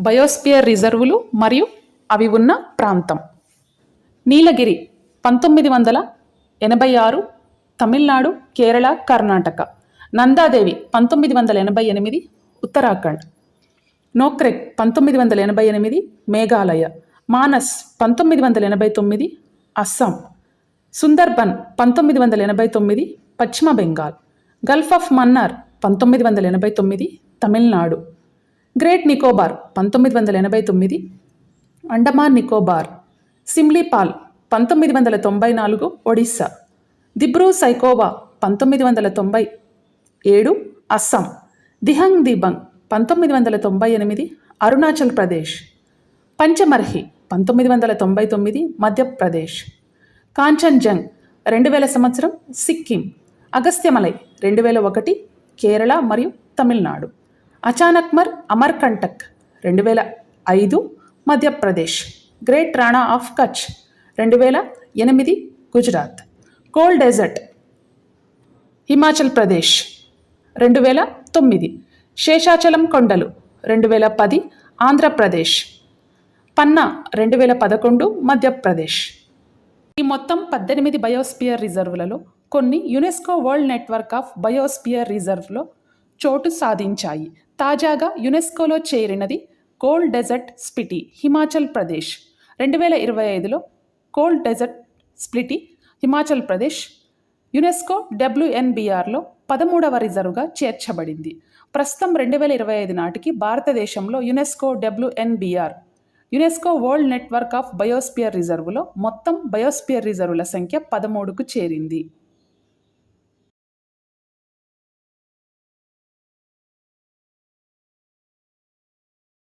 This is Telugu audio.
బయోస్పియర్ రిజర్వులు మరియు అవి ఉన్న ప్రాంతం. నీలగిరి పంతొమ్మిది వందల ఎనభై ఆరు తమిళనాడు కేరళ కర్ణాటక. నందాదేవి పంతొమ్మిది వందల ఎనభై ఎనిమిది ఉత్తరాఖండ్. నోక్రెక్ పంతొమ్మిది వందల ఎనభై ఎనిమిది మేఘాలయ. మానస్ పంతొమ్మిది వందల ఎనభై తొమ్మిది అస్సాం. సుందర్బన్ పంతొమ్మిది వందల ఎనభై తొమ్మిది పశ్చిమ బెంగాల్. గల్ఫ్ ఆఫ్ మన్నార్ పంతొమ్మిది వందల ఎనభై తొమ్మిది తమిళనాడు. గ్రేట్ నికోబార్ పంతొమ్మిది వందల ఎనభై తొమ్మిది. అండమాన్ నికోబార్ సిమ్లీపాల్ పంతొమ్మిది వందల తొంభై నాలుగు. ఒడిస్సా దిబ్రూ సైకోవా పంతొమ్మిది వందల తొంభై ఏడు. అస్సాం దిహంగ్ దిబంగ్ పంతొమ్మిది వందల తొంభై ఎనిమిది. అరుణాచల్ ప్రదేశ్ పంచమర్హి పంతొమ్మిది వందల తొంభై తొమ్మిది. మధ్యప్రదేశ్ కాంచన్జంగ్ రెండు వేల సంవత్సరం. సిక్కిం అగస్త్యమలై రెండు వేల ఒకటి. కేరళ మరియు తమిళనాడు. అచానక్మర్ అమర్కంటక్ రెండు వేల ఐదు మధ్యప్రదేశ్ గ్రేట్ రాణా ఆఫ్ కచ్ రెండు వేల ఎనిమిది గుజరాత్. కోల్ డెజర్ట్ హిమాచల్ ప్రదేశ్ రెండు వేల తొమ్మిది. శేషాచలం కొండలు రెండు వేల పది ఆంధ్రప్రదేశ్. పన్నా రెండు వేల పదకొండు మధ్యప్రదేశ్. ఈ మొత్తం పద్దెనిమిది బయోస్పియర్ రిజర్వులలో కొన్ని UNESCO world network of biosphere రిజర్వ్లో చోటు సాధించాయి. తాజాగా యునెస్కోలో చేరినది కోల్డ్ డెజర్ట్ స్పిటి హిమాచల్ ప్రదేశ్. రెండు వేల ఇరవై ఐదులో cold desert Spiti Himachal Pradesh UNESCO డబ్ల్యూఎన్బిఆర్లో పదమూడవ రిజర్వ్గా చేర్చబడింది. ప్రస్తుతం రెండు వేల ఇరవై ఐదు నాటికి భారతదేశంలో UNESCO WNBR UNESCO world network of biosphere రిజర్వులో మొత్తం బయోస్పియర్ రిజర్వుల సంఖ్య పదమూడుకు చేరింది.